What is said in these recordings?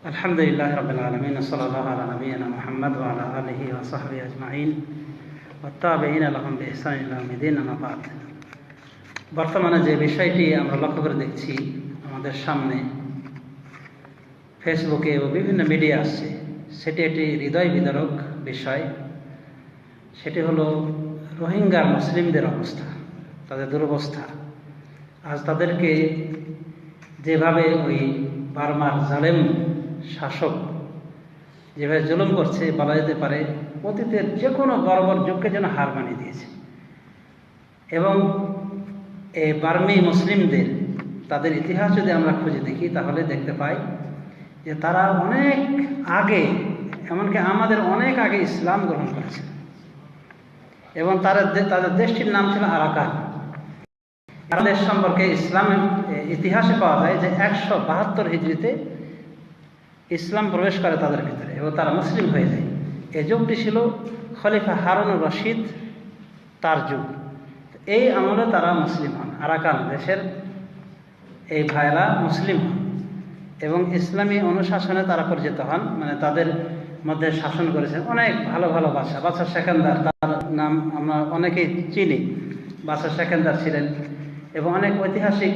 আলহামদুলিল্লাহ রবিল আলমিন সাল্লাহ আল নবীন মোহাম্মদ আল্লাহ আলহি ওসাহবি আজমাইন ওত্তাবিন আলহম ইসলামদিন আমাবাদ বর্তমানে যে বিষয়টি আমরা লক্ষ্য করে দেখছি আমাদের সামনে, ফেসবুকে ও বিভিন্ন মিডিয়া আসছে, সেটি একটি হৃদয় বিদারক বিষয়। সেটি হলো রোহিঙ্গা মুসলিমদের অবস্থা, তাদের দুরবস্থা। আজ তাদেরকে যেভাবে ওই বার্মার জালেম শাসক। যেভাবে জুলুম করছে বলা যেতে পারে, অতীতের যে কোনো বর্বর যুগকে যেন হার মানিয়ে দিয়েছে। এবং এই বার্মি মুসলিমদের, তাদের ইতিহাস যদি আমরা খুঁজে দেখি, তাহলে দেখতে পাই যে তারা অনেক আগে, এমনকি আমাদের অনেক আগে ইসলাম গ্রহণ করেছে। এবং তারা তাদের দেশটির নাম ছিল আরাকান। তাদের সম্পর্কে ইসলামের ইতিহাসে পাওয়া যায় যে একশো বাহাত্তর হিজড়িতে ইসলাম প্রবেশ করে তাদের ভিতরে এবং তারা মুসলিম হয়ে যায়। এই যুগটি ছিল খলিফা হারুন রশিদ, তার যুগ। এই আমলে তারা মুসলিম হন। আরাকান দেশের এই ভাইরা মুসলিম হন এবং ইসলামী অনুশাসনে তারা পরিচিত হন। মানে তাদের মধ্যে শাসন করেছেন অনেক ভালো ভালো বাদশা বাদশা সেকেন্দার, তার নাম আমরা অনেকেই চিনি। বাদশা সেকেন্দার ছিলেন এবং অনেক ঐতিহাসিক,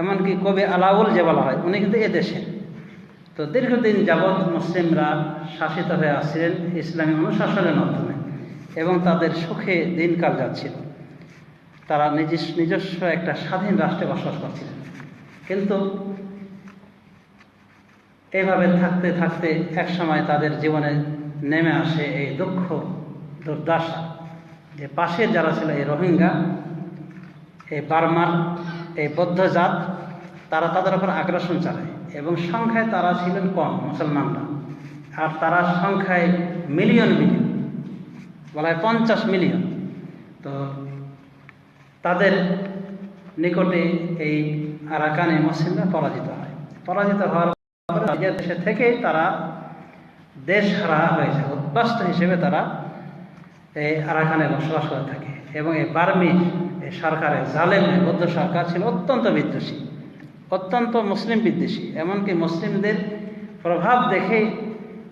এমনকি কবি আলাউল যে বলা হয়, উনি কিন্তু এদেশের তো দীর্ঘদিন যাবৎ মুসলিমরা শাসিত হয়ে আসছিলেন ইসলামী অনুশাসনের মাধ্যমে এবং তাদের সুখে দিনকাল যাচ্ছিল। তারা নিজস্ব নিজস্ব একটা স্বাধীন রাষ্ট্রে বসবাস করছিলেন। কিন্তু এইভাবে থাকতে থাকতে এক সময় তাদের জীবনে নেমে আসে এই দুঃখ, দুর্দশা যে পাশের যারা ছিল এই রোহিঙ্গা, এই বার্মার, এই বৌদ্ধ জাত, তারা তাদের উপর আগ্রাসন চালায়। এবং সংখ্যায় তারা ছিলেন কম মুসলমানরা। আর তারা সংখ্যায় মিলিয়ন মিলিয়ন, বলা হয় পঞ্চাশ মিলিয়ন। তো তাদের নিকটে এই আরাকানে মুসলিমরা পরাজিত হয়। পরাজিত হওয়ার পরে নিজের দেশে থেকেই তারা দেশ হারা হয়েছে। উদ্বাস্ত হিসেবে তারা এই আরাকানে বসবাস করে থাকে। এবং এই বার্মি, এই সরকারের জালেম বৌদ্ধ সরকার ছিল অত্যন্ত বিদ্বেষী। অত্যন্ত মুসলিম বিদ্বেষী। এমনকি মুসলিমদের প্রভাব দেখে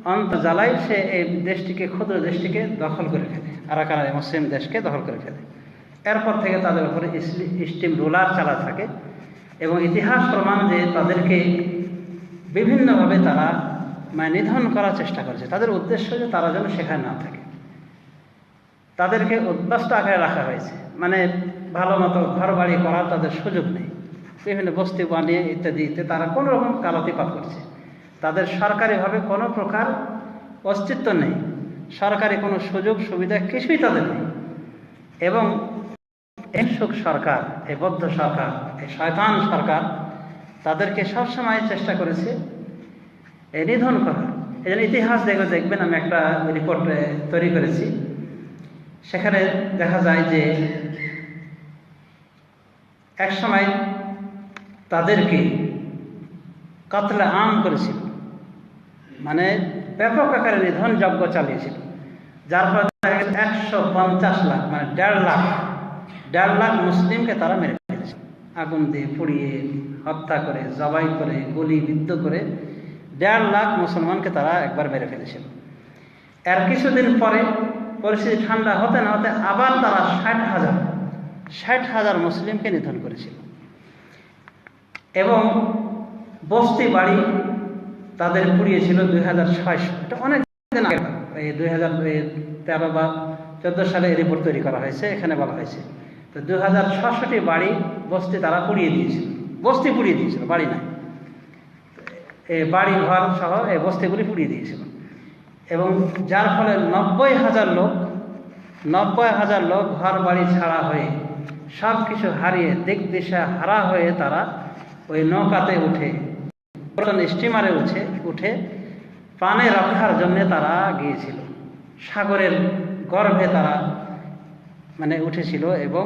অন্ত জ্বালাই সে এই দেশটিকে, ক্ষুদ্র দেশটিকে দখল করে ফেলে, আরাকানের মুসলিম দেশকে দখল করে ফেলে। এরপর থেকে তাদের উপরে স্টিম রোলার চালা থাকে এবং ইতিহাস প্রমাণ যে তাদেরকে বিভিন্নভাবে তারা মানে নিধন করার চেষ্টা করেছে। তাদের উদ্দেশ্য যে তারা যেন সেখানে না থাকে। তাদেরকে উদ্বাস্ত আকারে রাখা হয়েছে। মানে ভালো মতো ঘর বাড়ি করার তাদের সুযোগ নেই। বিভিন্ন বস্তি বানিয়ে ইত্যাদি ইত্যাদি তারা কোনো রকম কালাতিপাত করছে। তাদের সরকারিভাবে কোনো প্রকার অস্তিত্ব নেই। সরকারি কোনো সুযোগ সুবিধা কিছুই তাদের নেই। এবং সুখ সরকার এই বদ্ধ সরকার এই শয়তান সরকার তাদেরকে সবসময় চেষ্টা করেছে নিধন করা। এই জন্য ইতিহাস দেখবে দেখবেন, আমি একটা রিপোর্ট তৈরি করেছি। সেখানে দেখা যায় যে এক সময় তাদেরকে কাতলে আম করেছিল। মানে ব্যাপক আকারে নিধন যজ্ঞ চালিয়েছিল। যার ফলে একশো পঞ্চাশ লাখ মানে দেড় লাখ দেড় লাখ মুসলিমকে তারা মেরে ফেলেছে আগুন দিয়ে পুড়িয়ে, হত্যা করে, জবাই করে গলি বিদ্ধ করে দেড় লাখ মুসলমানকে তারা একবার মেরে ফেলেছিল। এর কিছুদিন পরে পরিস্থিতি ঠান্ডা হতে না হতে আবার তারা ষাট হাজার ষাট হাজার মুসলিমকে নিধন করেছিল। এবং বস্তি বাড়ি তাদের পুড়িয়েছিল দুই হাজার ছয়শো এটা অনেক এই দুই হাজার তেরো বা চোদ্দ সালে এই রিপোর্ট তৈরি করা হয়েছে, এখানে বলা হয়েছে। তো দু হাজার ছশোটি বাড়ি বস্তি তারা পুড়িয়ে দিয়েছিল। বস্তি পুড়িয়ে দিয়েছিল, বাড়ি নাই। এই বাড়ি, ঘর সহ এই বস্তিগুলি পুড়িয়ে দিয়েছিল। এবং যার ফলে নব্বই হাজার লোক, নব্বই হাজার লোক ঘর বাড়ি ছাড়া হয়ে সব কিছু হারিয়ে দিক দিশা হারা হয়ে তারা ওই নৌকাতে উঠে। স্টিমারে উঠে উঠে প্রাণে রক্ষার জন্যে তারা গিয়েছিল। সাগরের গর্ভে তারা মানে উঠেছিল এবং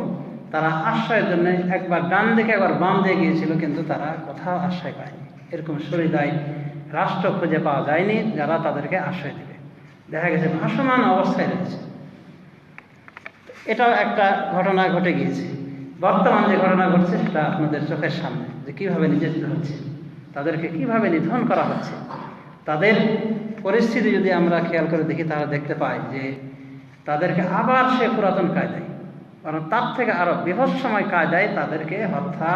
তারা আশ্রয়ের জন্য একবার ডান দিকে, একবার বাম দিয়ে গিয়েছিল, কিন্তু তারা কোথাও আশ্রয় পায়নি। এরকম সরিদায় রাষ্ট্র খুঁজে পাওয়া যায়নি, যারা তাদেরকে আশ্রয় দেবে। দেখা গেছে ভাসমান অবস্থায় রয়েছে। এটাও একটা ঘটনা ঘটে গিয়েছে। বর্তমান যে ঘটনা ঘটছে সেটা আপনাদের চোখের সামনে, যে কীভাবে নির্যাতিত হচ্ছে, তাদেরকে কীভাবে নিধন করা হচ্ছে, তাদের পরিস্থিতি যদি আমরা খেয়াল করে দেখি, তাহলে দেখতে পাই যে তাদেরকে আবার সে পুরাতন কায়দায় কারণ তার থেকে আরও বিভৎসময় কায়দায় তাদেরকে হত্যা,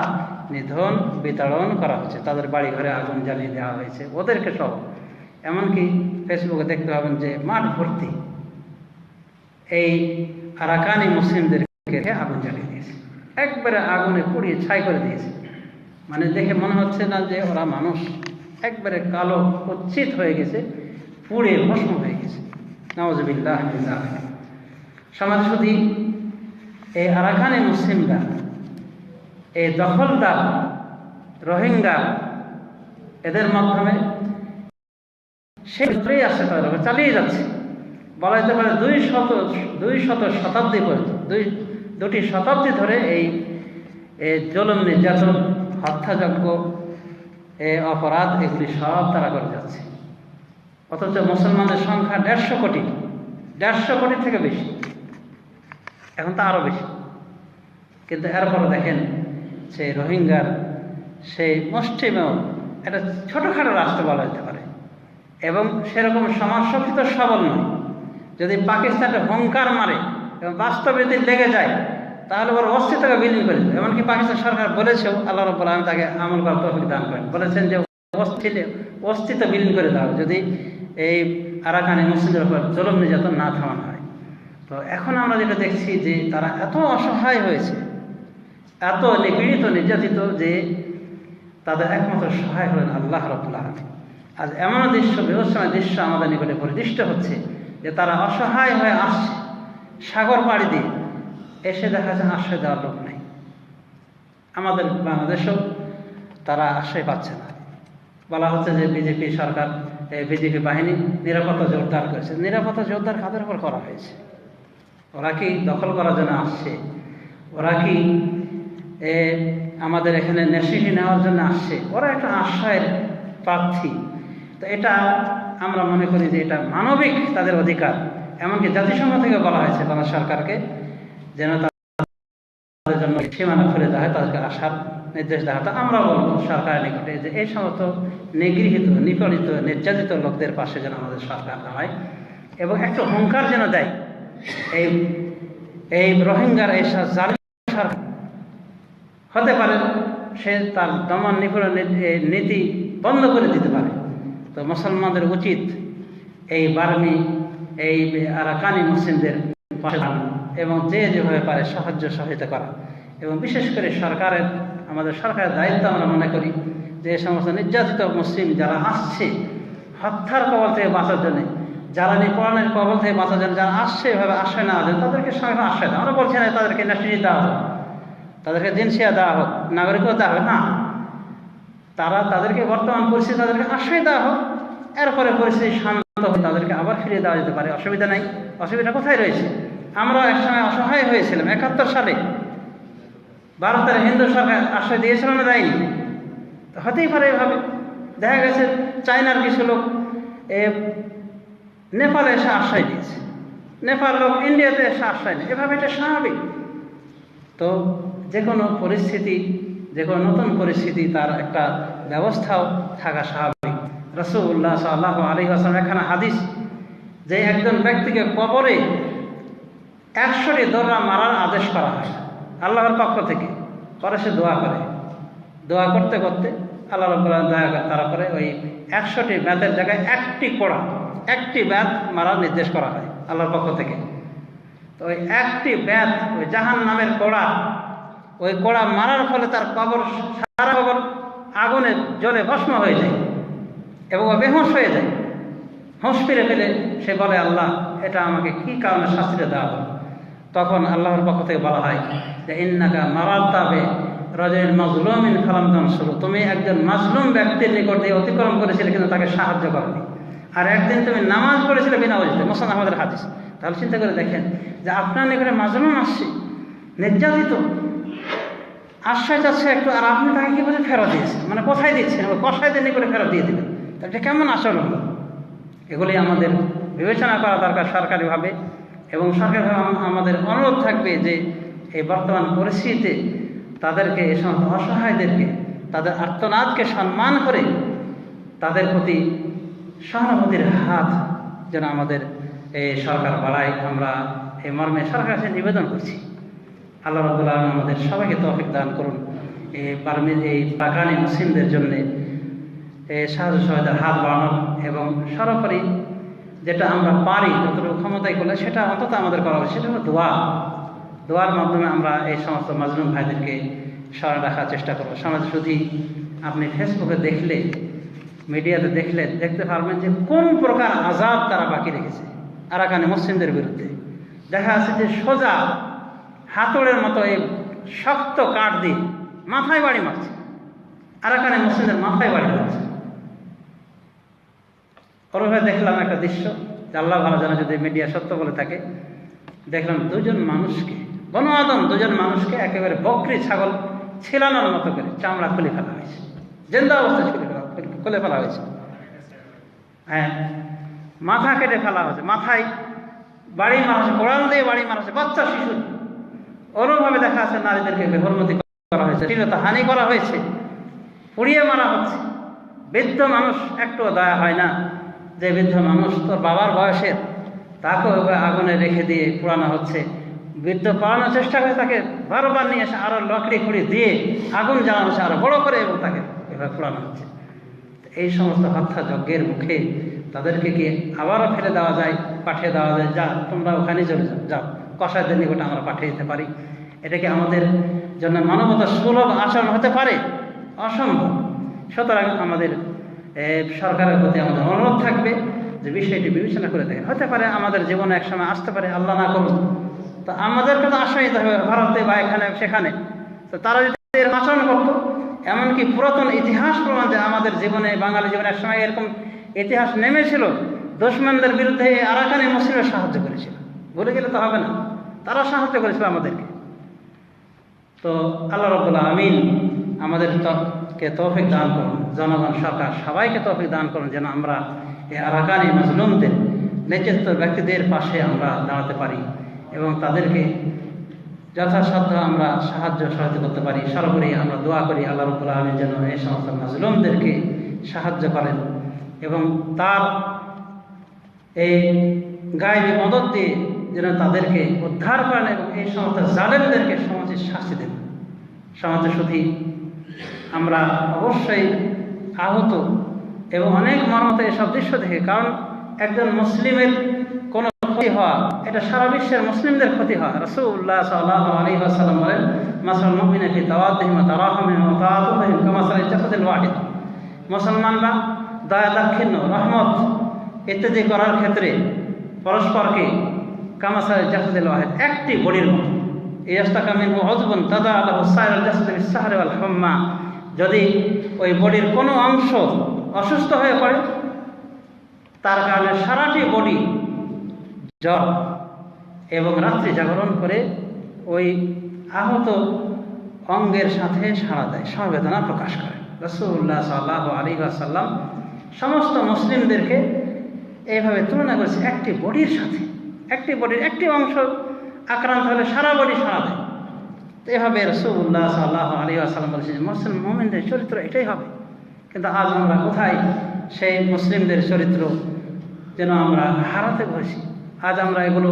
নিধন, বিতাড়ন করা হয়েছে তাদের বাড়ি ঘরে আগুন জ্বালিয়ে দেওয়া হয়েছে। ওদেরকে সব, এমনকি ফেসবুকে দেখতে পাবেন যে মাঠ ভর্তি এই আরাকানি মুসলিমদেরকে আগুন জ্বালিয়ে দিয়েছে। একবারে আগুনে পুড়িয়ে ছাই করে দিয়েছে। মানে দেখে মনে হচ্ছে না যে ওরা মানুষ। একবারে কালো উচ্ছিত হয়ে গেছে, পুড়ে ভস্ম হয়ে গেছে। নওয়াজবিল্লাহ সমাজ শুধু এই আরাকানি মুসলিমরা, এই দখলদার, রোহিঙ্গা, এদের মাধ্যমে সে ভিতরেই আসছে, তাদের চালিয়ে যাচ্ছে। বলা যেতে পারে দুই শত দুই শত শতাব্দী পর্যন্ত, দুই দুটি শতাব্দী ধরে এই জলম নির্যাতন, হত্যাযজ্ঞ অপরাধ এগুলি সব তারা করে যাচ্ছে। অথচ মুসলমানদের সংখ্যা দেড়শো কোটি দেড়শো কোটি থেকে বেশি। এখন তো আরও বেশি। কিন্তু এরপরও দেখেন সেই রোহিঙ্গার, সেই মুষ্টিমেয়, একটা ছোটোখাটো রাষ্ট্র বলা যেতে পারে। এবং সেরকম সমাজ সবল নয়। যদি পাকিস্তানটা হংকার মারে এবং বাস্তবে যদি লেগে যায়, তাহলে ওর অস্তিত্বকে বিলীন করে দেবে। এমনকি পাকিস্তান সরকার বলেছেও, আল্লাহ রব্বুল আলম তাকে আমল করার তৌফিক দান করেন। বলেছেন যে অস্তিত্ব অস্তিত্ব বিলীন করে দাও, যদি এই আরাকানি মুসলিমদের উপর জলম নির্যাতন না থামানো হয়। তো এখন আমরা যেটা দেখছি যে, তারা এত অসহায় হয়েছে, এত নিপীড়িত, নির্যাতিত যে, তাদের একমাত্র সহায় হলেন আল্লাহ রব্বুল আলমী আজ এমন দৃশ্য বিভৎসময় দৃশ্য আমাদের নিকটে পরিদৃষ্ট হচ্ছে যে, তারা অসহায় হয়ে আসছে। সাগর পাড়ি দিয়ে এসে দেখা যায় আশ্রয় দেওয়ার লোক নেই। আমাদের বাংলাদেশেও তারা আশ্রয় পাচ্ছে না। বলা হচ্ছে যে বিজেপি সরকার বিজেপি বাহিনী নিরাপত্তা জোরদার করেছে। নিরাপত্তা জোরদার কাদের উপর করা হয়েছে? ওরা কি দখল করার জন্য আসছে? ওরা কি আমাদের এখানে নেশিটি নেওয়ার জন্য আসছে? ওরা একটা আশ্রয়ের প্রার্থী। তো এটা আমরা মনে করি যে এটা মানবিক তাদের অধিকার। এমনকি জাতিসংঘ থেকে বলা হয়েছে বাংলাদেশ সরকারকে যেন তাদের জন্য সীমানা খুলে দেওয়া হয়, তাদেরকে আসার নির্দেশ দেওয়া হয়। আমরা বলব সরকারের নিকটে যে এই সমস্ত নিগৃহীত, নিপীড়িত, নির্যাতিত লোকদের পাশে যেন আমাদের সরকার দাঁড়ায় এবং একটা হুঙ্কার যেন দেয়। এই এই রোহিঙ্গার, এই সরকার হতে পারে, সে তার দমন নিপীড়ন নীতি বন্ধ করে দিতে পারে। তো মুসলমানদের উচিত এই বার্মি এই আরাকানি মুসলিমদের এবং যে যেভাবে পারে সাহায্য সহায়তা করা। এবং বিশেষ করে সরকারের, আমাদের সরকারের দায়িত্ব আমরা মনে করি যে সমস্ত নির্যাতিত মুসলিম যারা আসছে হত্যার কবল থেকে বাঁচার জন্য, জ্বালানি পড়ানোর কবল থেকে বাঁচার জন্য যারা আসছে, এভাবে আশ্রয় নেওয়া যায় তাদেরকে সময় আশ্রয় দেওয়া আমরা বলছি না তাদেরকে ন্যাশনালি দেওয়া হোক, তাদেরকে জিনসিয়া দেওয়া হোক, নাগরিকও দেওয়া হবে। না। তারা তাদেরকে বর্তমান পরিস্থিতি তাদেরকে আশ্রয় দেওয়া হোক। এরপরে পরিস্থিতি শান্ত তাদেরকে আবার ফিরিয়ে দেওয়া যেতে পারে। অসুবিধা নাই। অসুবিধা কোথায় রয়েছে? আমরা একসময় অসহায় হয়েছিলাম, একাত্তর সালে। ভারতের হিন্দু সরকার আশ্রয় দিয়েছিল না দেয়নি? হতেই পারে এভাবে। দেখা গেছে চায়নার কিছু লোক নেপালে এসে আশ্রয় দিয়েছে। নেপাল লোক ইন্ডিয়াতে এসে আশ্রয় নেয়। এভাবে এটা স্বাভাবিক। তো যে কোনো পরিস্থিতি, যে কোনো নতুন পরিস্থিতি, তার একটা ব্যবস্থাও থাকা স্বাভাবিক। রসুল্লাহ সাল্লাহ আলী হাসান এখানে হাদিস যে একজন ব্যক্তিকে কবরে একশোটি দোররা মারার আদেশ করা হয় আল্লাহর পক্ষ থেকে। পরে সে দোয়া করে। দোয়া করতে করতে আল্লাহ আলামিন দয়া করে তারা করে ওই একশোটি ব্যাতের জায়গায় একটি কোড়া, একটি ব্যাত মারার নির্দেশ করা হয় আল্লাহর পক্ষ থেকে। তো ওই একটি ব্যাত ওই জাহান নামের কোড়া, ওই কোড়া মারার ফলে তার কবর, সারা কবর আগুনে জ্বলে ভস্ম হয়ে যায়। এবং ও বেহোশ হয়ে যায়। হোঁশ ফিরে ফেলে সে বলে, আল্লাহ, এটা আমাকে কি কারণে শাস্তিটা দেওয়া হলো? তখন আল্লাহর পক্ষ থেকে বলা হয় যে, ইন্নাকা মারার তাবে রজের মাজলুমিন খালাম শুরু তুমি একজন মাজলুম ব্যক্তির নিকট দিয়ে অতিক্রম করেছিলে কিন্তু তাকে সাহায্য করনি। আর একদিন তুমি নামাজ পড়েছিলে বিনা অজিতে মোসান আমাদের হাদিস। তাহলে চিন্তা করে দেখেন যে আপনার নিকটে মাজলুম আসছে, নির্যাতিত। আশ্রয় যাচ্ছে একটু, আর আপনি তাকে কি বলে ফেরত দিয়েছেন? মানে কোথায় দিচ্ছেন? কষাইদের নিকটে ফেরত দিয়ে দেবেন? এটা কেমন আচরণ? এগুলি আমাদের বিবেচনা করা দরকার সরকারিভাবে এবং সরকারিভাবে আমাদের অনুরোধ থাকবে যে এই বর্তমান পরিস্থিতিতে তাদেরকে এ সমস্ত অসহায়দেরকে, তাদের আর্তনাদকে সম্মান করে তাদের প্রতি সহানুভূতির হাত যেন আমাদের এই সরকার বাড়ায়। আমরা এই মর্মে সরকার কাছে নিবেদন করছি। আল্লাহ আমাদের সবাইকে তৌফিক দান করুন। এই বার্মিজ এই বাগানি মুসলিমদের জন্যে সাহায্য সহায়তার হাত বাড়ানো এবং সর্বোপরি যেটা আমরা পারি, যতটুকু ক্ষমতায় করলে সেটা অন্তত আমাদের করা উচিত, সেটা হলো দোয়া। দোয়ার মাধ্যমে আমরা এই সমস্ত মাজলুম ভাইদেরকে স্মরণ রাখার চেষ্টা করব। সমাজে শুধু আপনি ফেসবুকে দেখলে, মিডিয়াতে দেখলে দেখতে পারবেন যে কোন প্রকার আজাব তারা বাকি রেখেছে, আরাকানে মুসলিমদের বিরুদ্ধে। দেখা যাচ্ছে যে সোজা হাতড়ের মতো এই শক্ত কাঠ দিয়ে মাথায় বাড়ি মারছে। আরাকানে মুসলিমদের মাথায় বাড়ি মারছে। ওরভাবে দেখলাম একটা দৃশ্য যে আল্লাহ ভালো জানা যদি মিডিয়া সত্য বলে থাকে। দেখলাম দুজন মানুষকে, বন আদম দুজন মানুষকে একেবারে বকরি ছাগল ছিলানোর মতো করে চামড়া খুলে ফেলা হয়েছে। জেন্দা অবস্থায় খুলে ফেলা ফেলা হয়েছে। হ্যাঁ মাথা কেটে ফেলা হয়েছে। মাথায় বাড়ি হয়েছে কোড়াল দিয়ে বাড়ি হয়েছে বাচ্চা, শিশু। ওরমভাবে দেখা আছে নারীদেরকে বেহরমতি করা হয়েছে শ্লীলতা হানি করা হয়েছে, পুড়িয়ে মারা হচ্ছে। বৃদ্ধ মানুষ একটুও দয়া হয় না। যে বৃদ্ধ মানুষ তোর বাবার বয়সের এবার আগুনে রেখে দিয়ে পোড়ানো হচ্ছে। বৃদ্ধ পালানোর চেষ্টা করে তাকে বারবার নিয়ে এসে আরও লকড়ি খুঁড়ি দিয়ে আগুন জ্বালানো হচ্ছে আরও বড় করে এবং তাকে এভাবে পোড়ানো হচ্ছে। এই সমস্ত হত্যা যজ্ঞের মুখে তাদেরকে কি আবারও ফেলে দেওয়া যায়, পাঠিয়ে দেওয়া যায়, যা, তোমরা ওখানে চলে যাও যাও কষায়দের নিকটে আমরা পাঠিয়ে দিতে পারি। এটা কি আমাদের জন্য মানবতা সুলভ আচরণ হতে পারে? অসম্ভব। সুতরাং আমাদের সরকারের প্রতি আমাদের অনুরোধ থাকবে যে বিষয়টি বিবেচনা করে দেখেন। হতে পারে আমাদের জীবনে একসময় আসতে পারে, আল্লাহ না করুন তো আমাদেরকে তো আশ্রয় দিতে হবে ভারতে বা এখানে, সেখানে। তো তারা যদি এরকম আচরণ করতো, এমনকি পুরাতন ইতিহাস প্রমাণ যে আমাদের জীবনে, বাঙালি জীবনে একসময় এরকম ইতিহাস নেমেছিল, দুশ্মনদের বিরুদ্ধে আরাকানি মুসলিমের সাহায্য করেছিল। ভুলে গেলে তো হবে না। তারা সাহায্য করেছিল আমাদেরকে। তো আল্লাহ রবুল্লাহ আমিন আমাদের ত- কে তৌফিক দান করুন। জনগণ, সরকার, সবাইকে তৌফিক দান করুন যেন আমরা এই আরাকানি মাজলুমদের নেতৃত্ব ব্যক্তিদের পাশে আমরা দাঁড়াতে পারি এবং তাদেরকে যথাসাধ্য আমরা সাহায্য সহায়তা করতে পারি। সর্বোপরি আমরা দোয়া করি আল্লাহ রবুল্লাহ আলমী যেন এই সমস্ত মাজলুমদেরকে সাহায্য করেন এবং তার এই গায়ে মদত দিয়ে যেন তাদেরকে উদ্ধার করেন এবং এই সমস্ত জালেমদেরকে সমাজে শাস্তি দেন। সমাজে শুধু আমরা অবশ্যই আহত এবং অনেক মর্মত এসব দৃশ্য দেখে, কারণ একজন মুসলিমের কোনো ক্ষতি হওয়া, এটা সারা বিশ্বের মুসলিমদের ক্ষতি হয় রসুল্লাহ সাল্লাহ আলী আসাল্লাম বলেন, মাসাল মমিনে ফি তাওয়াদ্দিহিম তারাহমিম ওয়া তাআতুহিম কামাসাল জাসাদিল ওয়াহিদ। মুসলমানরা দয়া দাক্ষিণ্য, রহমত, ইত্যাদি করার ক্ষেত্রে পরস্পরকে কামাসাল জাসাদিল ওয়াহিদ, একটি বডির মতো। ইয়াস্তাকা মিনহু উযবুন তাদা আলাহু জাসাদি বিস-সাহরি ওয়াল হুম্মা। যদি ওই বডির কোনো অংশ অসুস্থ হয়ে পড়ে, তার কারণে সারাটি বডি জ্বর এবং রাত্রি জাগরণ করে ওই আহত অঙ্গের সাথে সাড়া দেয় সমবেদনা প্রকাশ করে। রসুল্লাহ সাল্লাহ আলী আসাল্লাম সমস্ত মুসলিমদেরকে এইভাবে তুলনা করেছে, একটি বডির সাথে, একটি বডির একটি অংশ আক্রান্ত হলে সারা বডি সাড়া দেয়। তো এভাবে রসুল্লাহ সাল্লাহ আলী আসাল্লাম বলেছে যে মুসলিম মোমেনদের চরিত্র এটাই হবে। কিন্তু আজ আমরা কোথায় সেই মুসলিমদের চরিত্র যেন আমরা হারাতে বসি? আজ আমরা এগুলো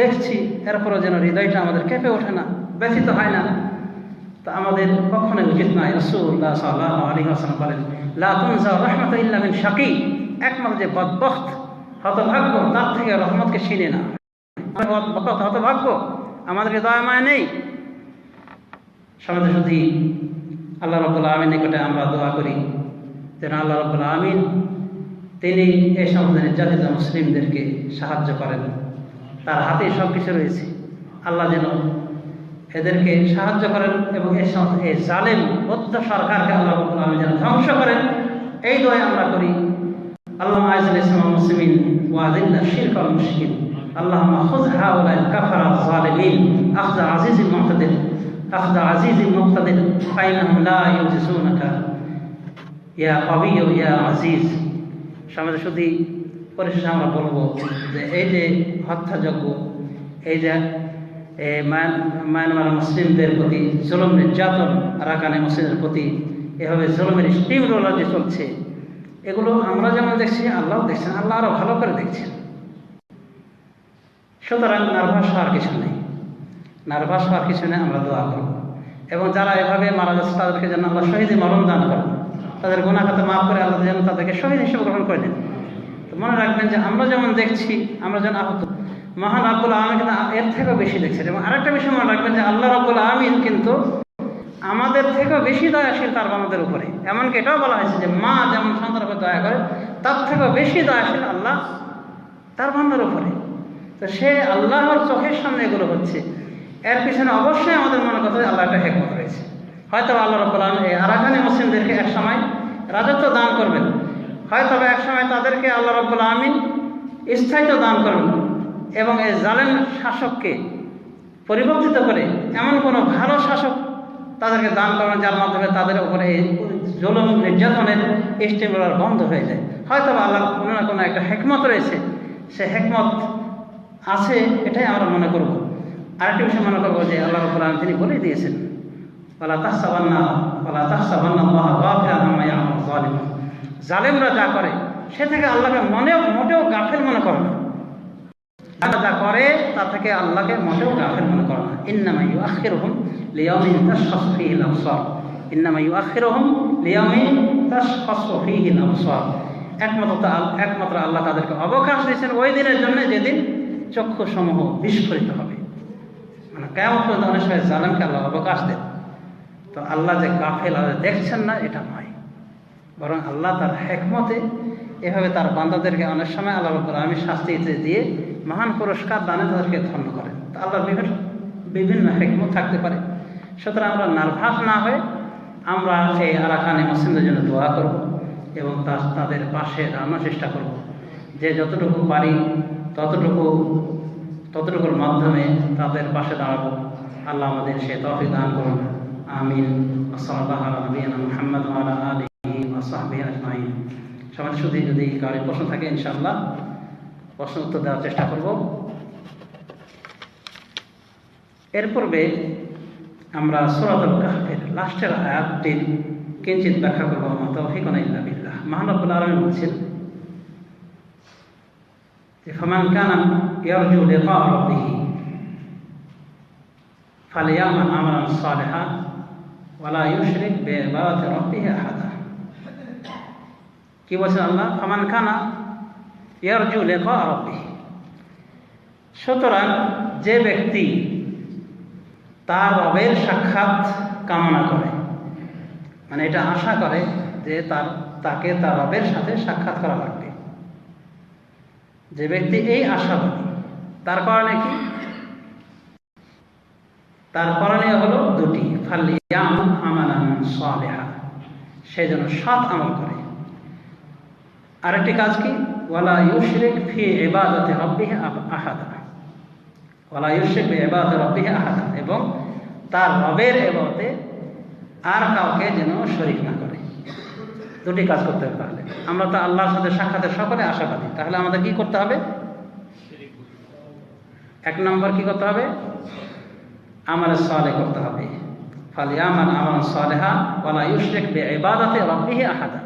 দেখছি, এরপরও যেন হৃদয়টা আমাদের কেঁপে ওঠে না, ব্যথিত হয় না। তা আমাদের কখনোই উচিত নয়। রসুল্লাহ সাল্লাহ আলী হাসান বলেন লাতুনজা রহমত ইল্লামিন শাকি। একমাত্র যে বদবখত, হতভাগ্য, তার থেকে রহমতকে ছিনে না। হতভাগ্য আমাদেরকে দয়া মায় নেই। সমাজে শুধু আল্লাহ রব্বুল্লা আমিন নিকটে আমরা দোয়া করি, যেন আল্লাহ রব্বুল্লা আমিন তিনি এই সমস্ত নির্যাতিত মুসলিমদেরকে সাহায্য করেন। তার হাতে সব কিছু রয়েছে। আল্লাহ যেন এদেরকে সাহায্য করেন এবং এই এই জালেম বদ্ধ সরকারকে আল্লাহ রব্বুল আলমী যেন ধ্বংস করেন। এই দোয়া আমরা করি আল্লাহ আইজুল ইসলাম মুসলিমিন ওয়াজিল্লা শিরক আল মুশকিন আল্লাহ খুজ হাউলাই কাফার জালিমিন আখদা আজিজ মুহতাদির আখদা আজিজ মুহতাদির ফাইনাহুম লা ইউজিসুনাকা ইয়া কবিয় ইয়া আজিজ। সমাজে শুধু পরিশেষে আমরা বলব যে এই যে হত্যাযজ্ঞ, এই যে মায়ানমার মুসলিমদের প্রতি জুলম, নির্যাতন আরাকানে মুসলিমদের প্রতি এভাবে জুলমের যে চলছে, এগুলো আমরা যেমন দেখছি আল্লাহ দেখছেন, আল্লাহ আরও ভালো করে দেখছেন। সুতরাং নার্ভাস হওয়ার কিছু নেই। নার্ভাস হওয়ার কিছু নেই, আমরা দোয়া করব। এবং যারা এভাবে মারা যাচ্ছে, তাদেরকে যেন আল্লাহ শহীদ মরণ দান করেন। তাদের গোনা গুণাখাতে মাফ করে আল্লাহ যেন তাদেরকে শহীদ হিসেবে গ্রহণ করে নেন তো মনে রাখবেন যে আমরা যেমন দেখছি, আমরা যেন আহত। মহান আব্বুল আলমিন কিন্তু এর থেকেও বেশি দেখছেন। এবং আরেকটা বিষয় মনে রাখবেন যে আল্লাহ রাব্বুল আলমিন কিন্তু আমাদের থেকেও বেশি দয়াশীল, তার বান্দাদের উপরে। এমনকি এটাও বলা হয়েছে যে মা যেমন সন্তানের উপর দয়া করে, তার থেকেও বেশি দয়াশীল আল্লাহ তার বান্দার উপরে। তো সে আল্লাহর চোখের সামনে এগুলো হচ্ছে। এর পিছনে অবশ্যই আমাদের মনে করতে আল্লাহ একটা হেকমত রয়েছে। হয়তো আল্লাহ রব্বুল এই আরাকানি মুসলিমদেরকে এক সময় রাজত্ব দান করবেন। হয়তো এক সময় তাদেরকে আল্লাহ রব্বুল আমিন স্থায়িত্ব দান করবেন এবং এই জালেম শাসককে পরিবর্তিত করে এমন কোনো ভালো শাসক তাদেরকে দান করবেন যার মাধ্যমে তাদের উপরে এই জলম, নির্যাতনের স্টেমুলার বন্ধ হয়ে যায়। হয়তো আল্লাহ কোনো না কোনো একটা হেকমত রয়েছে। সে হেকমত আছে, এটাই আমরা মনে করব। আরেকটি বিষয় মনে করব যে আল্লাহ রব্বুল আলম তিনি বলেই দিয়েছেন জালেমরা যা করে, সে থেকে আল্লাহকে মনেও, মোটেও গাফেল মনে করে না। যারা যা করে, তা থেকে আল্লাহকে মোটেও গাফেল মনে করে না। ইন্নামা ইউআখিরুহুম লিয়াউমিন তাশখাসু ফীহিল আবসার ইন্নামা ইউআখিরুহুম লিয়াউমিন তাশখাসু ফীহিল আবসার একমাত্র তা, একমাত্র আল্লাহ তাদেরকে অবকাশ দিয়েছেন ওই দিনের জন্য, যেদিন চক্ষু সমূহ বিস্ফোরিত হবে। মানে কেমন পর্যন্ত অনেক সময় জালেমকে আল্লাহ অবকাশ দেন। তো আল্লাহ যে আল্লাহ দেখছেন না, এটা নয়। বরং আল্লাহ তার হেকমতে এভাবে তার বান্দাদেরকে অনেক সময় আল্লাহ রব্বুল আমি শাস্তি দিয়ে মহান পুরস্কার দানে তাদেরকে ধন্য করেন। তো আল্লাহর বিভিন্ন বিভিন্ন হেকমত থাকতে পারে। সুতরাং আমরা নার্ভাস না হয়ে আমরা এই আরাকানি মুসলিমদের জন্য দোয়া করব এবং তার, তাদের পাশে দাঁড়ানোর চেষ্টা করব। যে যতটুকু পারি, ততটুকু ততটুকুর মাধ্যমে তাদের পাশে দাঁড়াবো। আল্লাহ আমাদের সে তফিক দান করুন। আমিন। মোহাম্মদ সমাজ শুধু যদি কারোর প্রশ্ন থাকে ইনশাআল্লাহ। প্রশ্ন উত্তর দেওয়ার চেষ্টা করব। এর পূর্বে আমরা সুরাতুল কাহফের লাস্টের আয়াতটির কিঞ্চিত ব্যাখ্যা করব। তৌফিক বিল্লাহ। মহানবুল আলমী বলছেন যে, ফমান ইয়ারজু লিকা রাব্বিহি ফালিয়ামাল আমালান সালিহা ওয়ালা ইউশরিক বিইবাদাতি রাব্বিহি আহাদা কি বলছেন আল্লাহ? ফমান কানা ইয়ারজু লিকা রাব্বিহি সুতরাং যে ব্যক্তি তার রবের সাক্ষাৎ কামনা করে মানে এটা আশা করে যে তার, তাকে তার রবের সাথে সাক্ষাৎ করা লাগবে। যে ব্যক্তি এই আশাবাদী তার কারণে কি? তার করণীয় হলো দুটি। ফালিয়াম আমালান সালেহা। সে যেন সৎ আমল করে। আরেকটি কাজ কি? ওয়ালা ইউশরিক ফি ইবাদতি রাব্বিহি আহাদা। ওয়ালা ইউশরিক ফি ইবাদতি রাব্বিহি আহাদা। এবং তার রবের এবাদতে আর কাউকে যেন শরিক না করে। দুটি কাজ করতে হবে তাহলে। আমরা তো আল্লাহর সাথে সাক্ষাতের সকলে আশাবাদী। তাহলে আমাদের কি করতে হবে? এক নম্বর কি করতে হবে? আমার সালে করতে হবে। ফলে আমার আমার সালেহা ওয়ালা ইউশরিক বে ইবাদাতে রব্বিহি আহাদা।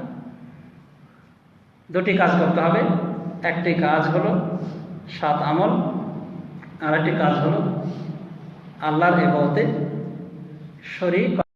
দুটি কাজ করতে হবে। একটি কাজ হলো সাত আমল আর একটি কাজ হলো আল্লাহর এবতে শরীক